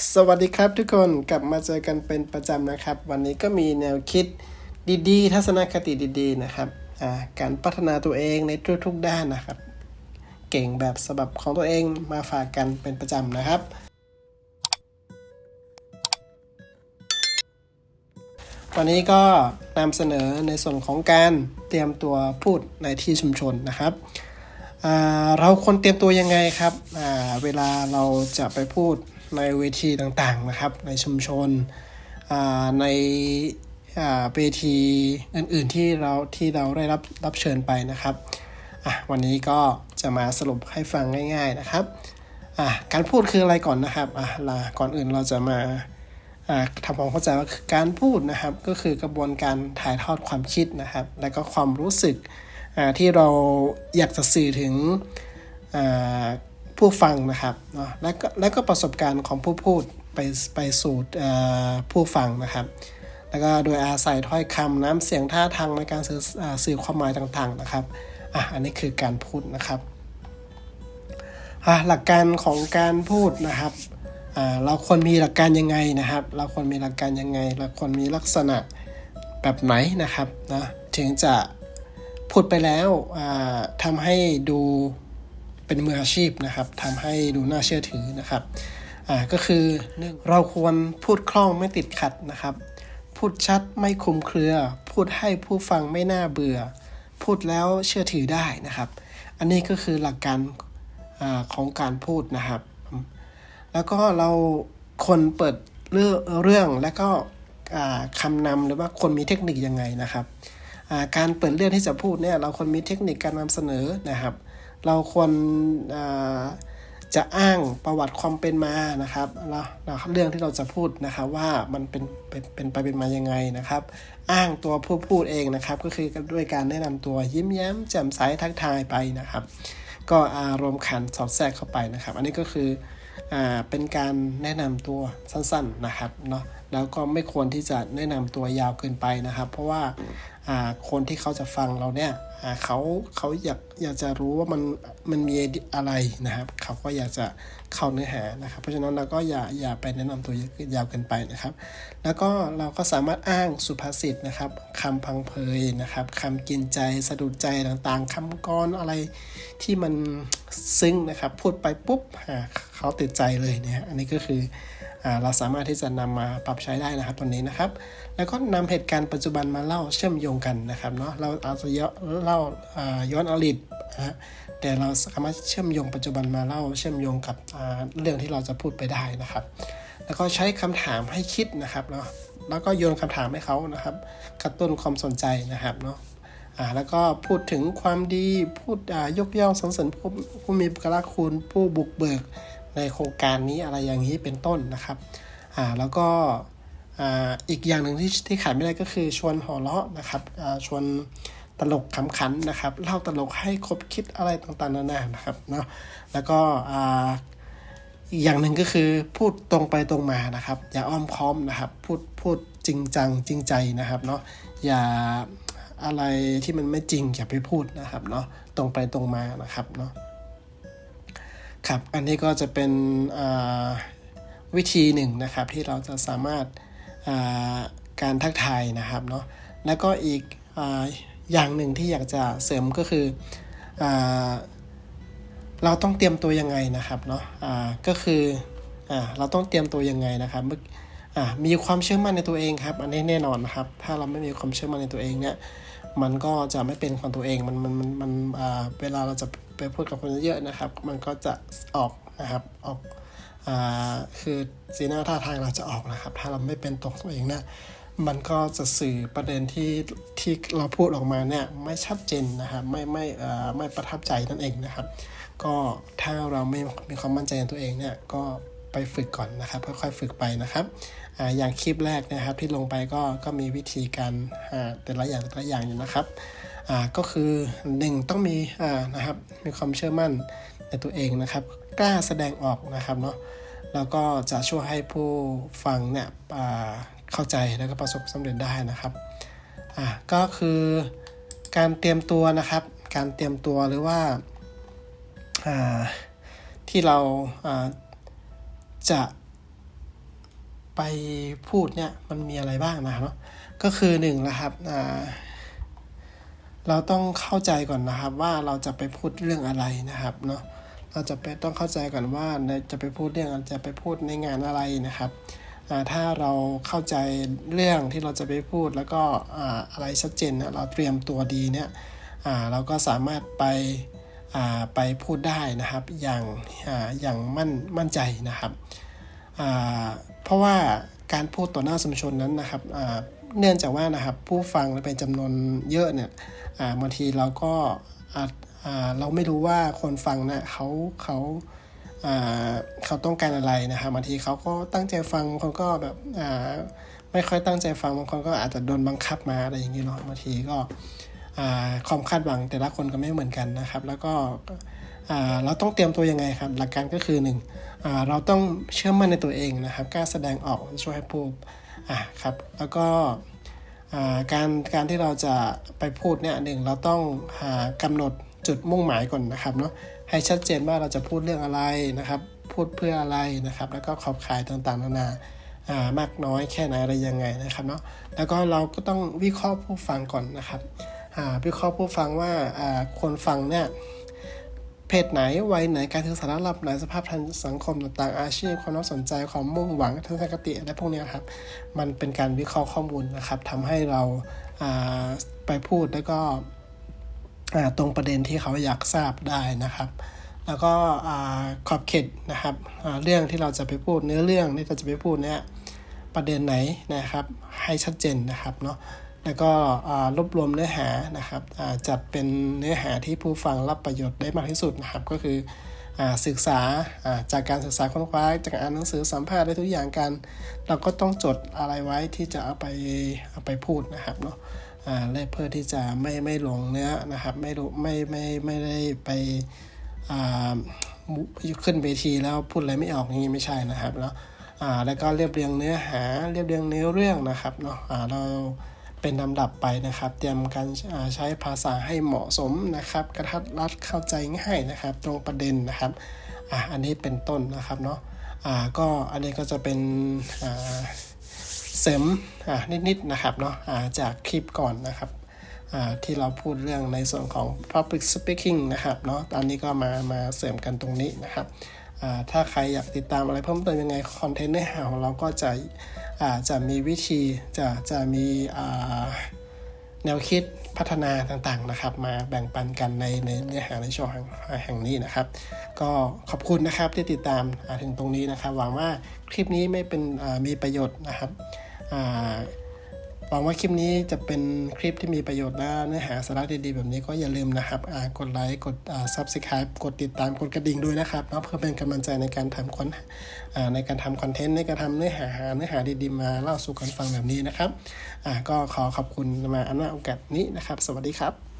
สวัสดีครับทุกคนกลับมาเจอกันเป็นประจำนะครับ วันนี้ก็มีแนวคิดดีๆ ทัศนคติดีๆนะครับการพัฒนาตัวเองในทุกๆด้านนะครับ เก่งแบบสบับของตัวเองมาฝากกันเป็นประจำนะครับ วันนี้ก็นำเสนอในส่วนของการเตรียมตัวพูดในที่ชุมชนนะครับเราควรเตรียมตัวยังไงครับเวลาเราจะไปพูด ในเวทีต่างๆนะครับ ในชุมชนในเวทีอื่นๆที่เราที่เราได้รับรับเชิญไปนะครับวันนี้ก็จะมาสรุปให้ฟังง่าย ๆนะครับการพูดคืออะไรก่อนนะครับก่อนอื่นเราจะมาทำความเข้าใจว่าการพูดนะครับก็คือกระบวนการถ่ายทอดความคิดนะครับ และก็ความรู้สึกที่เราอยากจะสื่อถึง ผู้ฟังนะครับเนาะและก็และก็ประสบการณ์ของผู้พูดไปไปสู่ผู้ฟังนะครับ แล้วก็โดยอาศัยถ้อยคำน้ำเสียงท่าทางในการสื่อสื่อความหมายต่างๆนะครับอะอันนี้คือการพูดนะครับอะหลักการของการพูดนะครับอ่าเราควรมีหลักการยังไงนะครับ เราควรมีหลักการยังไง เราควรมีลักษณะแบบไหนนะครับนะถึงจะพูดไปแล้วอ่าทำให้ดู เป็นมืออาชีพนะครับทำให้ดูน่าเชื่อถือนะครับอ่าก็คือหนึ่งเราควรพูดคล่องไม่ติดขัดนะครับ พูดชัดไม่คุมเครือ พูดให้ผู้ฟังไม่น่าเบื่อ พูดแล้วเชื่อถือได้นะครับ อันนี้ก็คือหลักการอาของการพูดนะครับ แล้วก็เราคนเปิดเรื่องเรื่องแล้วก็อ่าคำนำหรือว่าคนมีเทคนิคยังไงนะครับอ่าการเปิดเรื่องที่จะพูดเนี่ยเราควรมีเทคนิคการนำเสนอนะครับ เราควรจะอ้างประวัติความเป็นมานะครับแล้วเรื่องที่เราจะพูดนะครับว่ามันเป็นเป็นเป็นไปเป็นมายังไงนะครับ อ้างตัวผู้พูดเองนะครับ ก็คือด้วยการแนะนำตัวยิ้มแย้มแจ่มใสทักทายไปนะครับ ก็อารมณ์ขันสอดแทรกเข้าไปนะครับ อันนี้ก็คืออ่าเป็นการแนะนำตัวสั้นๆนะครับเนาะแล้วก็ไม่ควรที่จะแนะนำตัวยาวเกินไปนะครับ เพราะว่าคนที่เขาจะฟังเราเนี่ย เขาเขาอยากอยากจะรู้ว่ามันมันมีอะไรนะครับ เขาก็อยากจะเข้าเนื้อหานะครับ เพราะฉะนั้นเราก็อย่าอย่าไปแนะนำตัวยาวเกินไปนะครับ แล้วก็เราก็สามารถอ้างสุภาษิตนะครับคำพังเพยนะครับคำกินใจสะดุดใจต่างๆคำกรอะไรที่มันซึ้งนะครับ พูดไปปุ๊บเขาติดใจเลยเนะฮะอันนี้ก็คือเราสามารถที่จะนำมาปรับใช้ได้นะครับตัวนี้นะครับ แล้วก็นำเหตุการณ์ปัจจุบันมาเล่าเชื่อมโยงกันนะครับเนาะเราอาจจะย้อนเล่า่าย้อนอดีตนะฮะแต่เราสามารถเชื่อมโยงปัจจุบันมาเล่าเชื่อมโยงกับเรื่องที่เราจะพูดไปได้นะครับ แล้วก็ใช้คำถามให้คิดนะครับเนาะแล้วก็โยนคำถามให้เขานะครับ กระตุ้นความสนใจนะครับเนาะอ่าแล้วก็พูดถึงความดีพูดยกย่องสรรเสริญผู้ผู้มีบุคลคุณผู้บุกเบิกในโครงการนี้อะไรอย่างนี้เป็นต้นนะครับอ่าแล้วก็อ่าอีกอย่างหนึ่งที่ที่ขาดไม่ได้ก็คือชวนหัวเราะนะครับอ่าชวน ตลกขำขันนะครับเล่าตลกให้คบคิดอะไรต่างๆนานานะครับเนาะแล้วก็อ่าอีกอย่างหนึ่งก็คือพูดตรงไปตรงมานะครับ อย่าอ้อมค้อมนะครับ พูดพูดจริงจังจริงใจนะครับเนาะอย่าอะไรที่มันไม่จริงอย่าไปพูดนะครับเนาะตรงไปตรงมานะครับเนาะครับอันนี้ก็จะเป็นอ่าวิธีหนึ่งนะครับที่เราจะสามารถอ่าการทักทายนะครับเนาะแล้วก็อีก อย่างหนึ่งที่อยากจะเสริมก็คืออเราต้องเตรียมตัวยังไงนะครับเนาะอ่าก็คืออเราต้องเตรียมตัวยังไงนะครับเมื่อมีความเชื่อมั่นในตัวเองครับ อันนี้แน่นอนนะครับ ถ้าเราไม่มีความเชื่อมั่นในตัวเองเนี่ยมันก็จะไม่เป็นของตัวเองมันมันมันมันเวลาเราจะไปพูดกับคนเยอะนะครับ มันก็จะออกนะครับออกอคือสีหน้าท่าทางเราจะออกนะครับ ถ้าเราไม่เป็นตัวตัวเองเนี่ย มันก็จะสื่อประเด็นที่ที่เราพูดออกมาเนี่ยไม่ชัดเจนนะครับไม่ไม่เอ่อไม่ประทับใจนั่นเองนะครับ ก็ถ้าเราไม่มีความมั่นใจในตัวเองเนี่ยก็ไปฝึกก่อนนะครับค่อยๆฝึกไปนะครับออย่างคลิปแรกนะครับที่ลงไปก็ก็มีวิธีการแต่ละอย่างแต่ละอย่างอยู่นะครับก็คือหนึ่งต้องมีนะครับมีความเชื่อมั่นในตัวเองนะครับกล้าแสดงออกนะครับเนาะแล้วก็จะช่วยให้ผู้ฟังเนี่ย เข้าใจแล้วก็ประสบความสำเร็จได้นะครับอ่าก็คือการเตรียมตัวนะครับ การเตรียมตัวหรือว่าอ่าที่เราอ่าจะไปพูดเนี่ยมันมีอะไรบ้างนะครับก็คือหนึ่งนะครับอ่าเราต้องเข้าใจก่อนนะครับว่าเราจะไปพูดเรื่องอะไรนะครับเนาะเราจะไปต้องเข้าใจก่อนว่าจะไปพูดเรื่องจะไปพูดในงานอะไรนะครับ ถ้าเราเข้าใจเรื่องที่เราจะไปพูดแล้วก็อะไรชัดเจนเราเตรียมตัวดีเนี่ยเราก็สามารถไปไปพูดได้นะครับอย่างอย่างมั่นมั่นใจนะครับเพราะว่าการพูดต่อหน้าสมชนนั้นนะครับเนื่องจากว่านะครับผู้ฟังเป็นจำนวนเยอะเนี่ยบางทีเราก็เราไม่รู้ว่าคนฟังนะเขาเขาอ่า เขาต้องการอะไรนะครับบางทีเขาก็ตั้งใจฟังบางคนก็แบบไม่ค่อยตั้งใจฟังบางคนก็อาจจะโดนบังคับมาอะไรอย่างนี้เนาะบางทีก็ความคาดหวังแต่ละคนก็ไม่เหมือนกันนะครับ แล้วก็เราต้องเตรียมตัวยังไงครับ หลักการก็คือหนึ่งเราต้องเชื่อมั่นในตัวเองนะครับกล้าแสดงออกช่วยให้พูดอะครับแล้วก็การการที่เราจะไปพูดเนี่ยหนึ่งเราต้องหากำหนดจุดมุ่งหมายก่อนนะครับเนาะ ให้ชัดเจนว่าเราจะพูดเรื่องอะไรนะครับ พูดเพื่ออะไรนะครับ แล้วก็ขอบขายต่างๆ นานาามากน้อยแค่ไหนอะไรยังไงนะครับเนาะแล้วก็เราก็ต้องวิเคราะห์ผู้ฟังก่อนนะครับวิเคราะห์ผู้ฟังว่าาคนฟังเนี่ยเพศไหนวัยไหนการศึกษาระดับไหนสภาพทางสังคมต่างๆอาชีพความน่าสนใจความมุ่งหวังทัศนคติอะไรพวกเนี้ยครับ มันเป็นการวิเคราะห์ข้อมูลนะครับทำให้เราาไปพูดแล้วก็ ตรงประเด็นที่เขาอยากทราบได้นะครับ แล้วก็ขอบเขตนะครับเรื่องที่เราจะไปพูดเนื้อเรื่องที่เราจะไปพูดเนี่ยประเด็นไหนนะครับให้ชัดเจนนะครับเนาะแล้วก็รวบรวมเนื้อหานะครับจัดเป็นเนื้อหาที่ผู้ฟังรับประโยชน์ได้มากที่สุดนะครับ ก็คืออศึกษาจากการศึกษาค้นคว้าจากอ่านหนังสือสัมภาษณ์ได้ทุกอย่างกัน เราก็ต้องจดอะไรไว้ที่จะเอาไปเอาไปพูดนะครับเนาะ และเพื่อที่จะไม่ไม่หลงเนื้อนะครับไม่รู้ไม่ไม่ไม่ได้ไปอ่าขึ้นเวทีแล้วพูดอะไรไม่ออกอย่างนี้ไม่ใช่นะครับแล้วอ่าแล้วก็เรียบเรียงเนื้อหาเรียบเรียงเนื้อเรื่องนะครับเนาะอ่าเราเป็นลำดับไปนะครับ เตรียมการอ่าใช้ภาษาให้เหมาะสมนะครับ กระทัดรัดเข้าใจง่ายนะครับ ตรงประเด็นนะครับอ่าอันนี้เป็นต้นนะครับเนาะอ่าก็อันนี้ก็จะเป็นอ่า เสริมนิดๆนะครับเนาะจากคลิปก่อนนะครับที่เราพูดเรื่องในส่วนของ public speaking นะครับเนาะตอนนี้ก็มามาเสริมกันตรงนี้นะครับถ้าใครอยากติดตามอะไรเพิ่มเติมยังไงคอนเทนต์เนื้อหาของเราก็จะจะมีวิธีจะจะมีแนวคิดพัฒนาต่างๆนะครับ มาแบ่งปันกันในในเนื้อหาในช่วงแห่งนี้นะครับ ก็ขอบคุณนะครับที่ติดตามถึงตรงนี้นะครับ หวังว่าคลิปนี้ไม่เป็นมีประโยชน์นะครับ หวังว่าคลิปนี้จะเป็นคลิปที่มีประโยชน์และเนื้อหาสาระดีๆ แบบนี้ก็อย่าลืมนะครับกดไลค์กดอ่า subscribe กดติดตามกดกระดิ่งด้วยนะครับเนาะเพื่อเป็นกำลังใจในการทำคอนในการทำคอนเทนต์ในการทำเนื้อหาเนื้อหาดีๆมาเล่าสู่กันฟังแบบนี้นะครับก็ขอขอบคุณมาอันนาโอกาสนี้นะครับ สวัสดีครับ